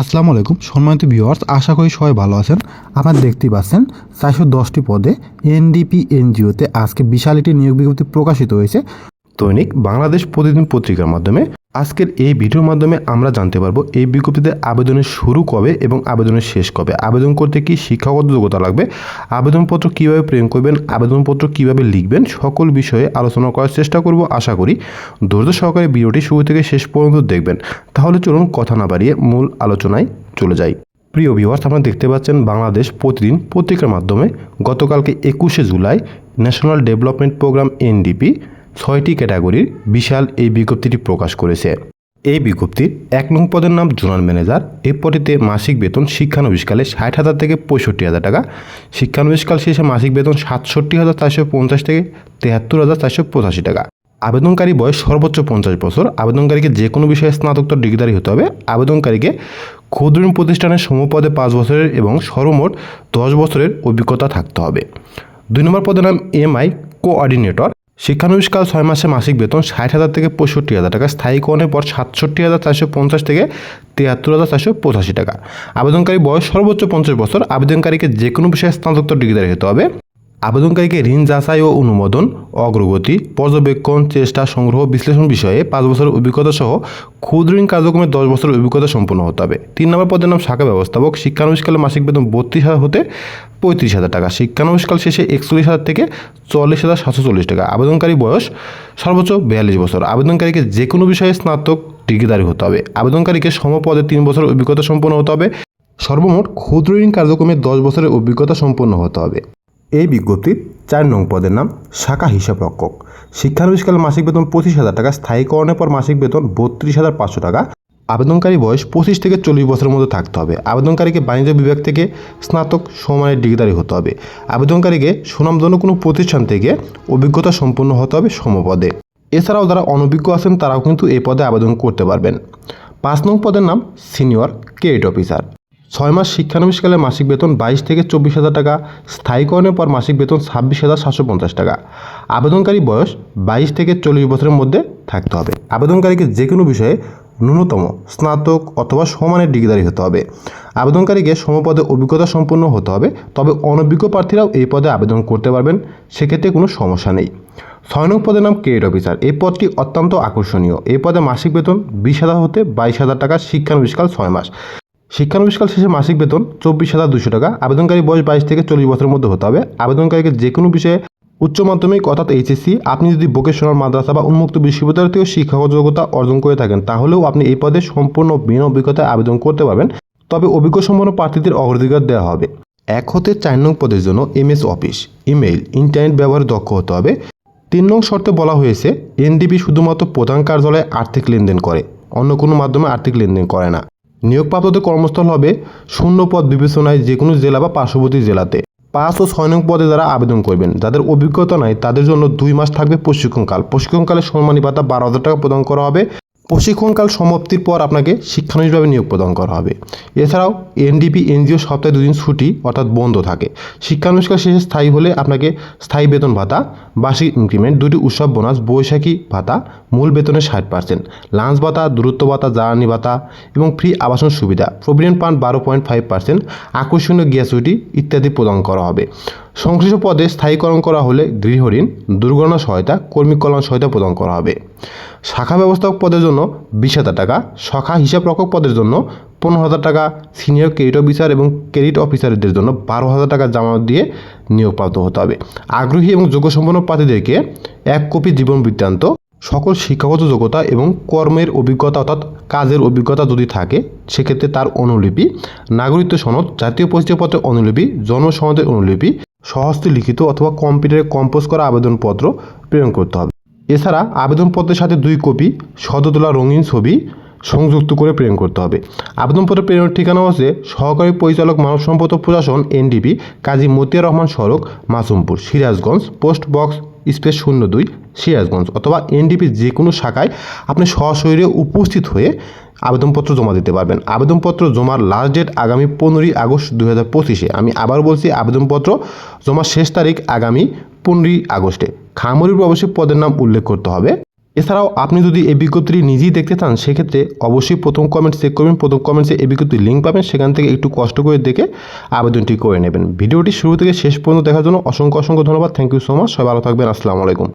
আসসালামু আলাইকুম সম্মানিত ভিউয়ার্স, আশা করি সবাই ভালো আছেন। আপনার দেখতেই পাচ্ছেন চারশো দশটি পদে এনডিপি এনজিওতে আজকে বিশাল একটি নিয়োগ বিজ্ঞপ্তি প্রকাশিত হয়েছে। দৈনিক বাংলাদেশ প্রতিদিন পত্রিকার মাধ্যমে। আজকের এই ভিডিওর মাধ্যমে আমরা জানতে পারব এই বিজ্ঞপ্তিতে আবেদনের শুরু কবে এবং আবেদনের শেষ কবে। আবেদন করতে কি শিক্ষাগত যোগ্যতা লাগবে? আবেদনপত্র কীভাবে প্রেরণ করবেন? আবেদনপত্র কীভাবে লিখবেন? সকল বিষয়ে আলোচনা করার চেষ্টা করব, আশা করি। ধৈর্য সহকারে ভিডিওটি শুরু থেকে শেষ পর্যন্ত দেখবেন। তাহলে চলুন কথা না বাড়িয়ে মূল আলোচনায় চলে যাই। প্রিয় ভিউয়ার্স আপনারা দেখতে পাচ্ছেন বাংলাদেশ প্রতিদিন পত্রিকার মাধ্যমে গতকালকে একুশে July national development programme NDP ছয়টি ক্যাটাগরির বিশাল এই বিজ্ঞপ্তিটি প্রকাশ করেছে। এই বিজ্ঞপ্তির এক নং পদের নাম জোনাল ম্যানেজার এই পদটিতে মাসিক বেতন শিক্ষানবিষ্কালে ষাট হাজার থেকে পঁয়ষট্টি হাজার টাকা, শিক্ষানবিশকাল শেষে মাসিক বেতন সাতষট্টি হাজার চারশো পঞ্চাশ থেকে তেহাত্তর হাজার চারশো পঁচাশি টাকা। আবেদনকারী বয়স সর্বোচ্চ পঞ্চাশ বছর, আবেদনকারীকে যে কোনো বিষয়ে স্নাতকোত্তর ডিগ্রিধারী হতে হবে। আবেদনকারীকে ক্ষুদ্রীণ প্রতিষ্ঠানের সমপদে পাঁচ বছরের এবং সর্বমোট দশ বছরের অভিজ্ঞতা থাকতে হবে। দুই নম্বর পদের নাম এমআই কোঅর্ডিনেটর শিক্ষানবিশকাল ছয় মাসে মাসিক বেতন ষাট হাজার থেকে পঁয়ষট্টি হাজার টাকা। স্থায়ীকরণের পর সাতষট্টি হাজার চারশো পঞ্চাশ থেকে তিয়াত্তর হাজার চারশো পঁচাশি টাকা। আবেদনকারী বয়স সর্বোচ্চ পঞ্চাশ বছর। আবেদনকারীকে যে কোনো বিষয়ে স্নাতকোত্তর ডিগ্রিধারী হতে হবে। আবেদনকারীকে ঋণ যাচাই ও অনুমোদন, অগ্রগতি, পর্যবেক্ষণ, চেষ্টা সংগ্রহ, বিশ্লেষণ বিষয়ে পাঁচ বছরের অভিজ্ঞতা সহ ক্ষুদ্র ঋণ কার্যক্রমে দশ বছরের অভিজ্ঞতা সম্পন্ন হতে হবে। তিন নম্বর পদের নাম শাখা ব্যবস্থাপক। শিক্ষানবিশকালে মাসিক বেতন বত্রিশ হাজার হতে পঁয়ত্রিশ হাজার টাকা। শিক্ষানবিশকাল শেষে একচল্লিশ হাজার থেকে চল্লিশ হাজার সাতশো চল্লিশ টাকা। আবেদনকারী বয়স সর্বোচ্চ বিয়াল্লিশ বছর। আবেদনকারীকে যে কোনো বিষয়ে স্নাতক ডিগ্রিধারী হতে হবে। আবেদনকারীকে সমপদে তিন বছরের অভিজ্ঞতা সম্পন্ন হতে হবে। সর্বমোট ক্ষুদ্র ঋণ কার্যক্রমে দশ বছরের অভিজ্ঞতা সম্পন্ন হতে হবে। এই বিজ্ঞপ্তির চার নং পদের নাম, শাখা হিসাব রক্ষক। শিক্ষানবিশকালে মাসিক বেতন পঁচিশ হাজার টাকা, স্থায়ীকরণের পর মাসিক বেতন বত্রিশ হাজার পাঁচশো টাকা। আবেদনকারী বয়স পঁচিশ থেকে চল্লিশ বছরের মধ্যে থাকতে হবে। আবেদনকারীকে বাণিজ্য বিভাগ থেকে স্নাতক সমানের ডিগ্রিধারী হতে হবে। আবেদনকারীকে সুনামধন্য কোনো প্রতিষ্ঠান থেকে অভিজ্ঞতা সম্পন্ন হতে হবে সমপদে। এছাড়াও যারা অনভিজ্ঞ আছেন, তারাও কিন্তু এই পদে আবেদন করতে পারবেন। পাঁচ নং পদের নাম, সিনিয়র ক্রেডিট অফিসার। ছয় মাস শিক্ষানবিশকালে মাসিক বেতন বাইশ থেকে চব্বিশ হাজার টাকা, স্থায়ীকরণের পর মাসিক বেতন ছাব্বিশ হাজার সাতশো পঞ্চাশ টাকা। আবেদনকারী বয়স বাইশ থেকে চল্লিশ বছরের মধ্যে থাকতে হবে। আবেদনকারীকে যে কোনো বিষয়ে ন্যূনতম, স্নাতক অথবা সমানের ডিগ্রিধারী হতে হবে। আবেদনকারীকে সমপদে অভিজ্ঞতা সম্পন্ন হতে হবে, তবে অনভিজ্ঞ প্রার্থীরাও এই পদে আবেদন করতে পারবেন, সেক্ষেত্রে কোনো সমস্যা নেই। ছয় নং পদের নাম ক্রেডিট অফিসার। এই পদটি অত্যন্ত আকর্ষণীয়। এই পদে মাসিক বেতন বিশ হাজার হতে বাইশ হাজার টাকা শিক্ষানবিশকাল ছয় মাস। শিক্ষানবিশকাল শেষে মাসিক বেতন চব্বিশ হাজার দুশো টাকা। আবেদনকারী বয়স বাইশ থেকে চল্লিশ বছরের মধ্যে হতে হবে। আবেদনকারীকে যে কোনো বিষয়ে উচ্চ মাধ্যমিক, অর্থাৎ এইচএসসি, আপনি যদি ভোকেশনাল, মাদ্রাসা বা উন্মুক্ত বিশ্ববিদ্যালয় থেকেও শিক্ষাগত যোগ্যতা অর্জন করে থাকেন, তাহলেও আপনি এই পদে সম্পূর্ণ বিনা অভিজ্ঞতায় আবেদন করতে পারবেন। তবে অভিজ্ঞ সম্পন্ন প্রার্থীদের অগ্রাধিকার দেওয়া হবে। এক হতে চার নং পদের জন্য এমএস অফিস, ইমেইল, ইন্টারনেট ব্যবহারে দক্ষ হতে হবে। তিন নং শর্তে বলা হয়েছে এনডিবি শুধুমাত্র প্রধান কার্যালয়ে আর্থিক লেনদেন করে, অন্য কোনো মাধ্যমে আর্থিক লেনদেন করে না। নিয়োগপ্রাপ্তদের কর্মস্থল হবে, শূন্য পদ বিবেচনায় যে কোনো জেলা বা পার্শ্ববর্তী জেলাতে। পাঁচ ও ছয় নং পদে যারা আবেদন করবেন, যাদের অভিজ্ঞতা নাই, তাদের জন্য দুই মাস থাকবে প্রশিক্ষণকাল। প্রশিক্ষণকালে সম্মানী ভাতা বারো হাজার টাকা প্রদান করা হবে। প্রশিক্ষণকাল সমাপ্তির পর আপনাকে শিক্ষানুষ্ঠানভাবে নিয়োগ প্রদান করা হবে। এছাড়াও এনডিপি, এনজিও সপ্তাহে দুদিন ছুটি অর্থাৎ বন্ধ থাকে। শিক্ষানুষ্ঠান শেষে স্থায়ী হলে আপনাকে স্থায়ী বেতন ভাতা, বার্ষিক ইনক্রিমেন্ট দুটি উৎসব বোনাস, বৈশাখী ভাতা, মূল বেতনের ষাট পার্সেন্ট লাঞ্চ ভাতা, দূরত্ব ভাতা, জ্বালানি ভাতা এবং ফ্রি আবাসন সুবিধা প্রভিডেন্ট ফান্ড বারো পয়েন্ট ফাইভ পার্সেন্ট আকর্ষণীয় গ্যাসুইটি ইত্যাদি প্রদান করা হবে। সংশ্লিষ্ট পদে স্থায়ীকরণ করা হলে গৃহঋণ, দুর্ঘটনা সহায়তা, কর্মী কল্যাণ সহায়তা প্রদান করা হবে। শাখা ব্যবস্থাপক পদের জন্য বিশ হাজার টাকা, শাখা হিসাব রক্ষক পদের জন্য পনেরো হাজার টাকা, সিনিয়র ক্রেডিট অফিসার এবং ক্রেডিট অফিসারদের জন্য বারো হাজার টাকা জামানত দিয়ে নিয়োগপ্রাপ্ত হতে হবে। আগ্রহী এবং যোগ্য সম্পন্ন প্রার্থীদেরকে এক কপি জীবন বৃত্তান্ত, সকল শিক্ষাগত যোগ্যতা এবং কর্মের অভিজ্ঞতা অর্থাৎ কাজের অভিজ্ঞতা যদি থাকে, সেক্ষেত্রে তার অনুলিপি, নাগরিকত্ব সনদ, জাতীয় পরিচয়পত্রের অনুলিপি, জন্ম সনদের অনুলিপি সহস্তে লিখিত অথবা কম্পিউটারে কম্পোজ করা আবেদনপত্র প্রেরণ করতে হবে। এছাড়া আবেদনপত্রের সাথে দুই কপি সদতলা রঙিন ছবি সংযুক্ত করে প্রেরণ করতে হবে। আবেদনপত্র প্রেরণের ঠিকানা হচ্ছে সহকারী পরিচালক মানব সম্পদ প্রশাসন, এনডিপি, কাজী মতিয়ার রহমান সড়ক, Masumpur, Sirajganj, post box space শূন্য দুই, সিরাজগঞ্জ অথবা এনডিপির যে কোনো শাখায় আপনি সশরীরে উপস্থিত হয়ে আবেদনপত্র জমা দিতে পারবেন। আবেদনপত্র জমার লাস্ট ডেট আগামী পনেরোই আগস্ট দু হাজার পঁচিশে। আমি আবার বলছি, আবেদনপত্র জমার শেষ তারিখ আগামী পনেরোই আগস্টে। খামরি অবশ্যই পদের নাম উল্লেখ করতে হবে। এছাড়াও আপনি যদি এই বিজ্ঞপ্তিটি নিজেই দেখতে চান, সেক্ষেত্রে অবশ্যই প্রথম কমেন্ট চেক করবেন। প্রথম কমেন্টসে এই বিজ্ঞপ্তির লিঙ্ক পাবেন। সেখান থেকে একটু কষ্ট করে দেখে আবেদনটি করে নেবেন। ভিডিওটি শুরু থেকে শেষ পর্যন্ত দেখার জন্য অসংখ্য অসংখ্য ধন্যবাদ। থ্যাংক ইউ সো মাচ সবাই ভালো থাকবেন। আসসালামু আলাইকুম।